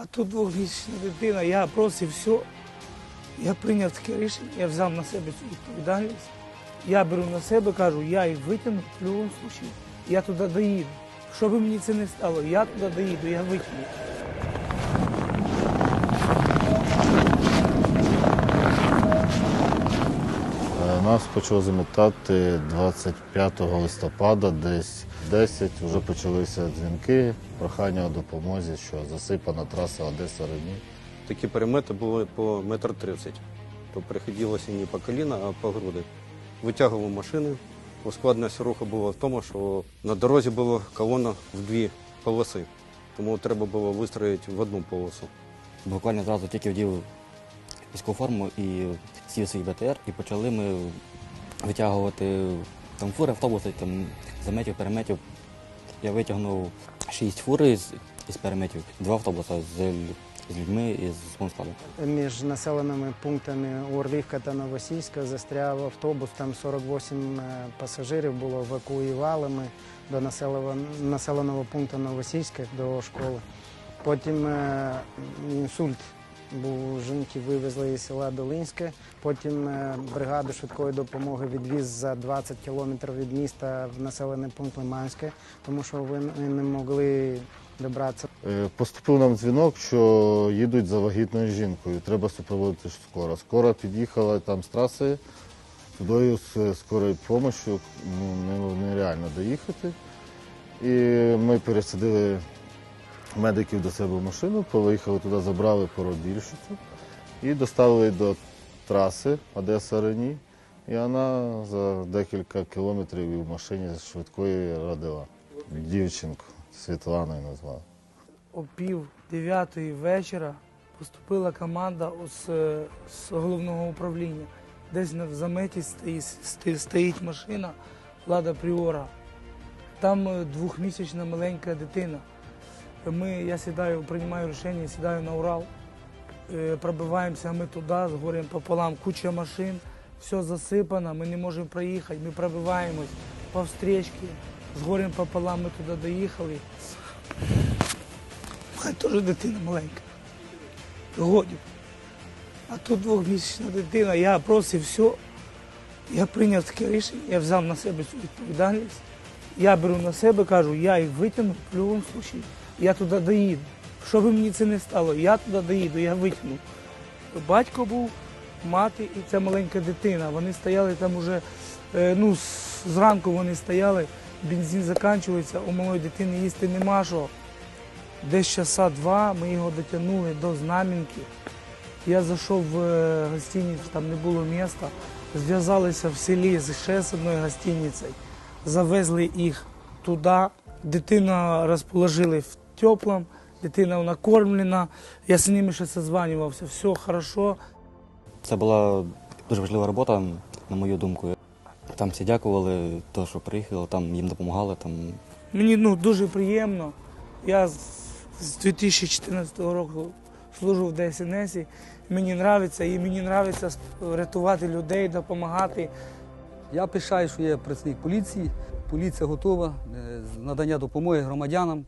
А тут двохмісячна дитина, я просив все. Я прийняв таке рішення, я взяв на себе цю відповідальність. Я беру на себе, кажу, я її витягну в будь-якому. Я туди доїду. Що би мені це не стало, я туди доїду, я витягну. Нас почало замітати 25 листопада, десь 10 вже почалися дзвінки, прохання у допомозі, що засипана траса Одеса Рені. Такі перемети були по метр тридцять. То приходилося не по коліна, а по груди. Витягував машини. Ускладність руху була в тому, що на дорозі була колона в дві полоси. Тому треба було вистроїти в одну полосу. Буквально зразу тільки вдів військову форму і сів свій БТР, і почали ми витягувати там фури, автобуси, там заметів, переметів. Я витягнув шість фур із, із переметів, два автобуси з, з людьми і з. Між населеними пунктами Орлівка та Новосільська застряв автобус. Там 48 е, пасажирів було евакуювали ми до населеного, населеного пункту Новосільська до школи. Потім е, інсульт у жінки, вивезли із села Долинське. Потім е, бригаду швидкої допомоги відвіз за 20 кілометрів від міста в населений пункт Лиманське, тому що вони не могли добратися Е, Поступив нам дзвінок, що їдуть за вагітною жінкою. Треба супроводити скоро. Скоро під'їхала там з траси, туди з скорою допомогою ну, нереально доїхати. І ми пересадили медиків до себе в машину, поїхали туди, забрали породільщицю і доставили до траси Одеса Рені. І вона за декілька кілометрів в машині швидкої родила. Дівчинку Світланою назвали. О пів дев'ятої вечора поступила команда з, е, з головного управління. Десь в заметі стоїть, стоїть машина Лада Пріора. Там е, двохмісячна маленька дитина. Ми, я сідаю, приймаю рішення, сідаю на Урал, е, пробиваємося ми туди, з горем пополам, куча машин, все засипано, ми не можемо проїхати, ми пробиваємось по встрічці, з горем пополам ми туди доїхали. Хай теж дитина маленька. Годів. А тут двохмісячна дитина, я просив все. Я прийняв таке рішення, я взяв на себе цю відповідальність. Я беру на себе, кажу, я їх витягну в будь-якому випадку. Я туди доїду. Що би мені це не стало, я туди доїду, я витягну. Батько був, мати і ця маленька дитина. Вони стояли там уже, е, ну, зранку вони стояли, бензин закінчується, у малої дитини їсти нема що. Десь часа два ми його дотягнули до Знам'янки. Я зайшов в е, гостиницю, там не було міста. Зв'язалися в селі з ще з одною гостиницею. Завезли їх туди. Дитина розположили в теплому, дитина накормлена. Я з ними ще созванювався. Все хорошо. Це була дуже важлива робота, на мою думку. Там всі дякували, то, що приїхали, там їм допомагали. Там Мені ну, дуже приємно. Я з з 2014 року служу в ДСНС. Мені подобається і мені подобається рятувати людей, допомагати. Я пишаю, що я працівник поліції. Поліція готова е, з надання допомоги громадянам